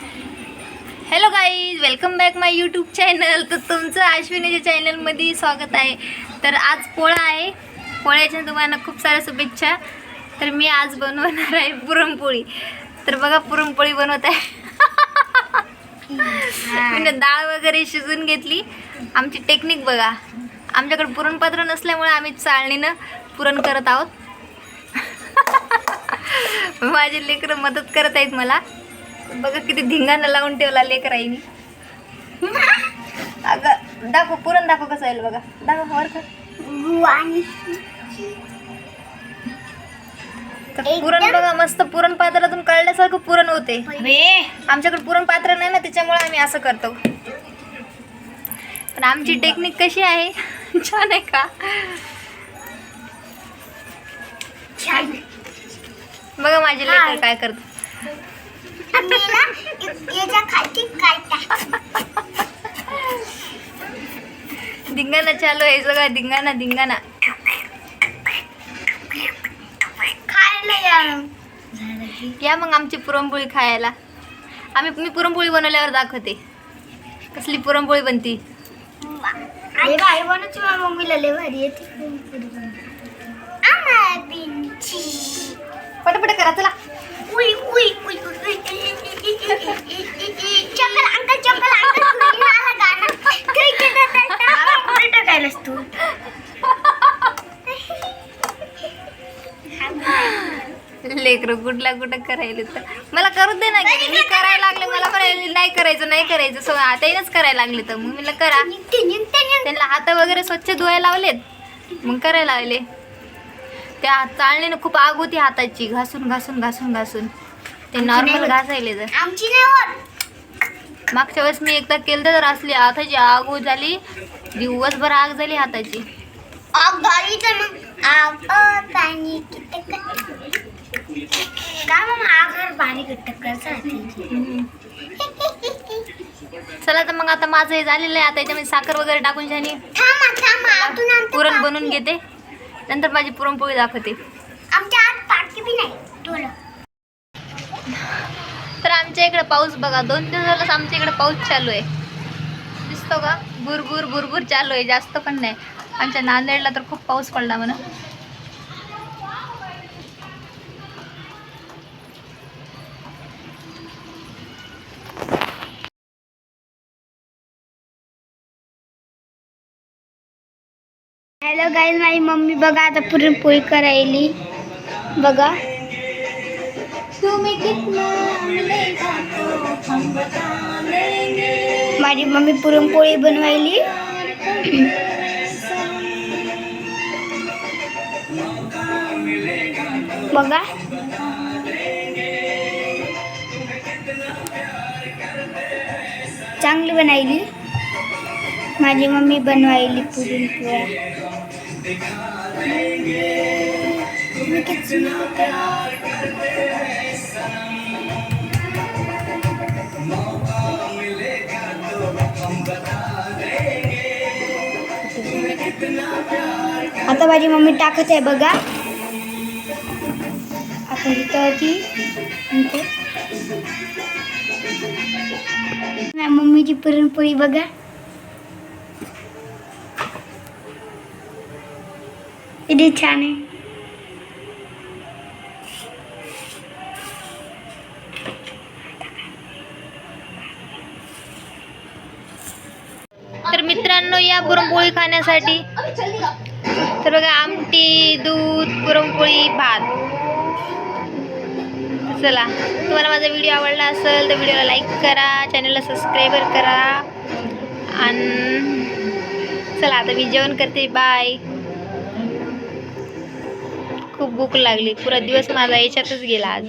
Hello guys welcome back my YouTube channel तर तुमचं अश्विनीच्या चॅनलमध्ये स्वागत आहे. तर आज पोळा आहे. पोळ्याच्या तुम्हाला खूप साऱ्या शुभेच्छा. तर मी आज बनवणार आहे पुरणपोळी. तर बघा पुरणपोळी बनवत आहे. मी डाळ वगैरे शिजून घेतली. आमची टेक्निक बघा. आमच्याकडे पुरणपात्र नसल्यामुळे आम्ही चाळणीनं पुरण करत आहोत. माझे लेकरं मदत करत आहेत मला. बघा किती धिंगाणा लावून ठेवला लेकराईनी. अगं दाखव पुरण दाखव कसं आहे बघा. दाखव वर कर. पुरण बघा मस्त पुरण पात्रातून काढल्यासारखं पुरण होते. आमच्याकडे पुरण पात्र नाही ना त्याच्यामुळे आम्ही असं करतो. पण आमची टेक्निक कशी आहे? छान आहे का? बघा माझे लेकर काय करतात धिंगाणा चालू आहे सगळं धिंगाणा धिंगाणा. या. मग आमची पुरणपोळी खायला. आम्ही मी पुरणपोळी बनवल्यावर दाखवते. कसली पुरणपोळी बनती? मम्मीला लय भारी येते. पटपट करा चला. लेकरं कुठला कुठं करायला तर. मला करू दे ना की मी करायला लागले मला पण नाही करायचं नाही करायचं. सो त्यानेच करायला लागले तर. मग मी करा. त्यांना हात वगैरे स्वच्छ धुवायला लावलेत. मग करायला लावले त्या चाळणीनं खूप आग होती हाताची. घासून घासून घासून घासून. ते नॉर्मल घासायले तर. मागच्या वेळेस मी एकदा केलं तर असली हाताची आग झाली. दिवसभर आग झाली हाताची. आग गाडी तर मग पाणी का मग आगर पाणी टक्कर चला तर मग आता माझं हे झालेलं आहे. आता याच्यामध्ये साखर वगैरे टाकून शानी थांबा थांबा आतून आणतो पुरण. बनवून घेते. नंतर माझी पुरणपोळी दाखवते. आमच्या आत पाठी बी नाही थोडं तर आमच्या इकडे पाऊस बघा दोन दिवस झालं आमच्या इकडे पाऊस चालू आहे. दिसतो का? बुरबुर बुरबुर चालू आहे जास्त पण नाही. आमच्या नांदेडला तर खूप पाऊस पडला म्हणा हॅलो गाईज माझी मम्मी बघा आता पुरणपोळी करायली. बघा. माझी मम्मी पुरणपोळी बनवायली. बघा. चांगली बनायली माझी मम्मी बनवायली पुरणपोळ्या आता माझी मम्मी टाकत आहे बघा. आता इथं ती इथे. माझ्या मम्मीची पुरणपोळी बघा किती छान आहे तर मित्रांनो या पुरणपोळी खाण्यासाठी तर बघा आमटी दूध पुरणपोळी भात. चला तुम्हाला माझा व्हिडिओ आवडला असेल तर व्हिडिओला लाईक करा चॅनलला सबस्क्राईबर करा. आणि चला आता मी जेवण करते. बाय खूप भूक लागली. पुरा दिवस माझा याच्यातच गेला आज.